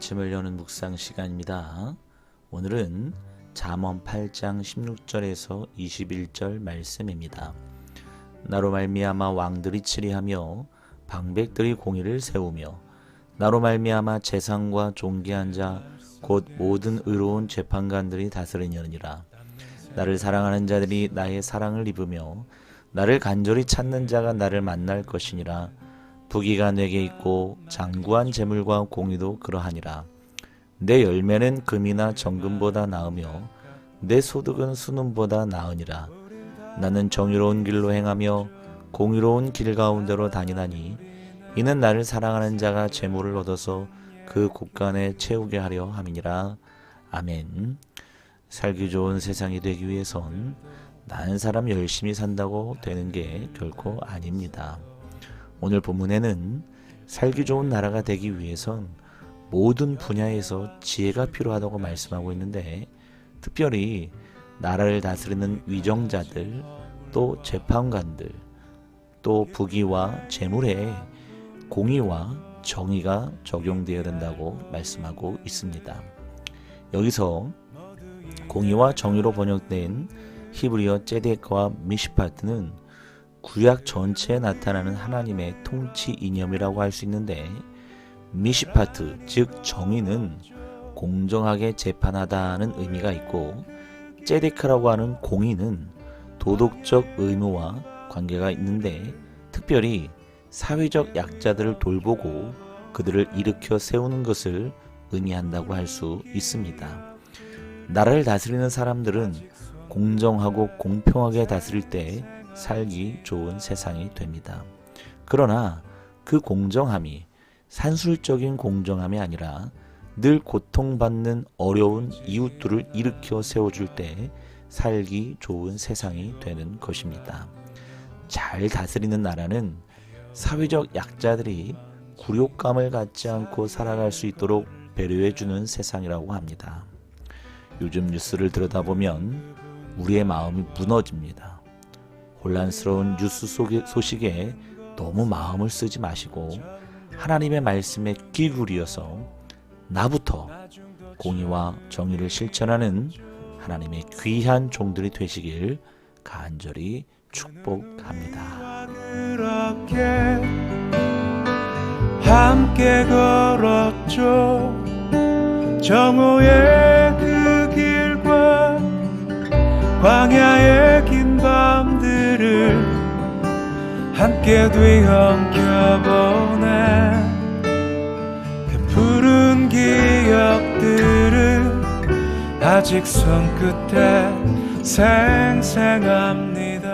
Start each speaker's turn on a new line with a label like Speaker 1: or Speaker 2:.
Speaker 1: 아침을 여는 묵상 시간입니다. 오늘은 잠언 8장 16절에서 21절 말씀입니다. 나로 말미암아 왕들이 치리하며 방백들이 공의를 세우며 나로 말미암아 재상과 존귀한 자 곧 모든 의로운 재판관들이 다스리려니라. 나를 사랑하는 자들이 나의 사랑을 입으며 나를 간절히 찾는 자가 나를 만날 것이니라. 부귀가 내게 있고 장구한 재물과 공의도 그러하니라. 내 열매는 금이나 정금보다 나으며 내 소득은 수능보다 나으니라. 나는 정의로운 길로 행하며 공의로운 길 가운데로 다니나니 이는 나를 사랑하는 자가 재물을 얻어서 그 곳간에 채우게 하려 함이니라. 아멘. 살기 좋은 세상이 되기 위해선 나는 사람 열심히 산다고 되는 게 결코 아닙니다. 오늘 본문에는 살기 좋은 나라가 되기 위해선 모든 분야에서 지혜가 필요하다고 말씀하고 있는데 특별히 나라를 다스리는 위정자들 또 재판관들 또 부귀와 재물에 공의와 정의가 적용되어야 된다고 말씀하고 있습니다. 여기서 공의와 정의로 번역된 히브리어 제데크와 미시파트는 구약 전체에 나타나는 하나님의 통치 이념이라고 할 수 있는데 미시파트 즉 정의는 공정하게 재판하다는 의미가 있고 제데크라고 하는 공의는 도덕적 의무와 관계가 있는데 특별히 사회적 약자들을 돌보고 그들을 일으켜 세우는 것을 의미한다고 할 수 있습니다. 나라를 다스리는 사람들은 공정하고 공평하게 다스릴 때 살기 좋은 세상이 됩니다. 그러나 그 공정함이 산술적인 공정함이 아니라 늘 고통받는 어려운 이웃들을 일으켜 세워줄 때 살기 좋은 세상이 되는 것입니다. 잘 다스리는 나라는 사회적 약자들이 굴욕감을 갖지 않고 살아갈 수 있도록 배려해주는 세상이라고 합니다. 요즘 뉴스를 들여다보면 우리의 마음이 무너집니다. 혼란스러운 뉴스 소식에 너무 마음을 쓰지 마시고 하나님의 말씀에 귀 기울여서 나부터 공의와 정의를 실천하는 하나님의 귀한 종들이 되시길 간절히 축복합니다.
Speaker 2: 함께 걸었죠 정오의 광야의 긴 밤들을 함께 뒤엉켜보네. 그 푸른 기억들을 아직 손끝에 생생합니다